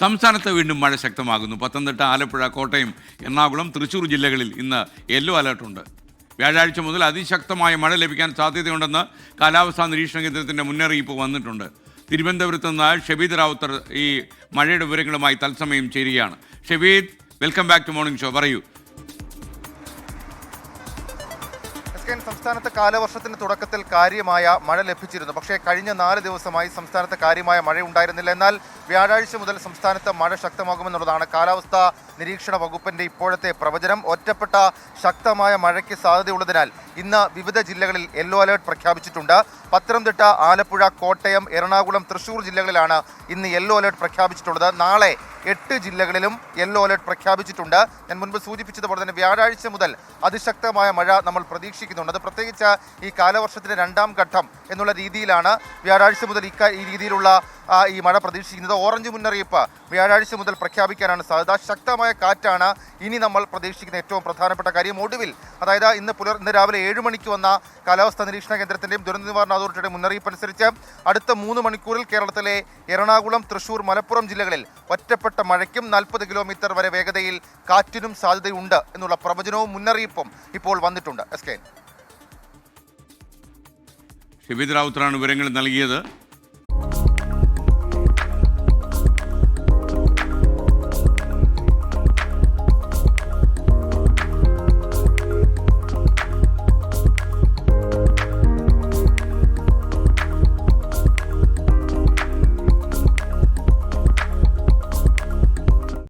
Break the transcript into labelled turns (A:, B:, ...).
A: സംസ്ഥാനത്ത് വീണ്ടും മഴ ശക്തമാകുന്നു. പത്തനംതിട്ട ആലപ്പുഴ കോട്ടയം എറണാകുളം തൃശൂർ ജില്ലകളിൽ ഇന്ന് യെല്ലോ അലർട്ടുണ്ട് വ്യാഴാഴ്ച മുതൽ അതിശക്തമായ മഴ ലഭിക്കാൻ സാധ്യതയുണ്ടെന്ന് കാലാവസ്ഥാ നിരീക്ഷണ കേന്ദ്രത്തിന്റെ മുന്നറിയിപ്പ് വന്നിട്ടുണ്ട്. തിരുവനന്തപുരത്ത് നിന്ന് ഷബീദ് റാവുത്തർ ഈ മഴയുടെ വിവരങ്ങളുമായി തത്സമയം ചേരുകയാണ്. Shabeed welcome back to morning show. പറയൂ.
B: കെ സംസ്ഥാനത്ത് കാലവർഷത്തിന് തുടക്കത്തിൽ കാര്യമായ മഴ ലഭിച്ചിരുന്നു. പക്ഷേ കഴിഞ്ഞ നാല് ദിവസമായി സംസ്ഥാനത്ത് കാര്യമായ മഴ ഉണ്ടായിരുന്നില്ല. എന്നാൽ വ്യാഴാഴ്ച മുതൽ സംസ്ഥാനത്ത് മഴ ശക്തമാകുമെന്നുള്ളതാണ് കാലാവസ്ഥാ നിരീക്ഷണ വകുപ്പിന്റെ ഇപ്പോഴത്തെ പ്രവചനം. ഒറ്റപ്പെട്ട ശക്തമായ മഴയ്ക്ക് സാധ്യതയുള്ളതിനാൽ ഇന്ന് വിവിധ ജില്ലകളിൽ യെല്ലോ അലേർട്ട് പ്രഖ്യാപിച്ചിട്ടുണ്ട്. പത്തനംതിട്ട ആലപ്പുഴ കോട്ടയം എറണാകുളം തൃശൂർ ജില്ലകളിലാണ് ഇന്ന് യെല്ലോ അലേർട്ട് പ്രഖ്യാപിച്ചിട്ടുള്ളത്. നാളെ എട്ട് ജില്ലകളിലും യെല്ലോ അലേർട്ട് പ്രഖ്യാപിച്ചിട്ടുണ്ട്. ഞാൻ മുൻപ് സൂചിപ്പിച്ചതുപോലെ തന്നെ വ്യാഴാഴ്ച മുതൽ അതിശക്തമായ മഴ നമ്മൾ പ്രതീക്ഷിക്കുന്നുണ്ട്. അത് പ്രത്യേകിച്ച് ഈ കാലവർഷത്തിന്റെ രണ്ടാം ഘട്ടം എന്നുള്ള രീതിയിലാണ് വ്യാഴാഴ്ച മുതൽ ഇക്ക ഈ രീതിയിലുള്ള ഈ മഴ പ്രതീക്ഷിക്കുന്നത്. ഓറഞ്ച് മുന്നറിയിപ്പ് വ്യാഴാഴ്ച മുതൽ പ്രഖ്യാപിക്കാനാണ് സാധ്യത. ശക്തമായ കാറ്റാണ് ഇനി നമ്മൾ പ്രതീക്ഷിക്കുന്ന ഏറ്റവും പ്രധാനപ്പെട്ട കാര്യം. ഒടുവിൽ അതായത് ഇന്ന് പുലർ ഇന്ന് രാവിലെ ഏഴ് മണിക്ക് വന്ന കാലാവസ്ഥാ നിരീക്ഷണ കേന്ദ്രത്തിന്റെയും ദുരന്ത നിവാരണ അതോറിറ്റിയുടെ മുന്നറിയിപ്പ് അനുസരിച്ച് അടുത്ത മൂന്ന് മണിക്കൂറിൽ കേരളത്തിലെ എറണാകുളം തൃശൂർ മലപ്പുറം ജില്ലകളിൽ ഒറ്റപ്പെട്ട മഴയ്ക്കും നാൽപ്പത് കിലോമീറ്റർ വരെ വേഗതയിൽ കാറ്റിനും സാധ്യതയുണ്ട് എന്നുള്ള പ്രവചനവും മുന്നറിയിപ്പും ഇപ്പോൾ വന്നിട്ടുണ്ട്. എസ് കെ
A: ഷിബിദ് റാവുത്തറാണ് വിവരങ്ങൾ നൽകിയത്.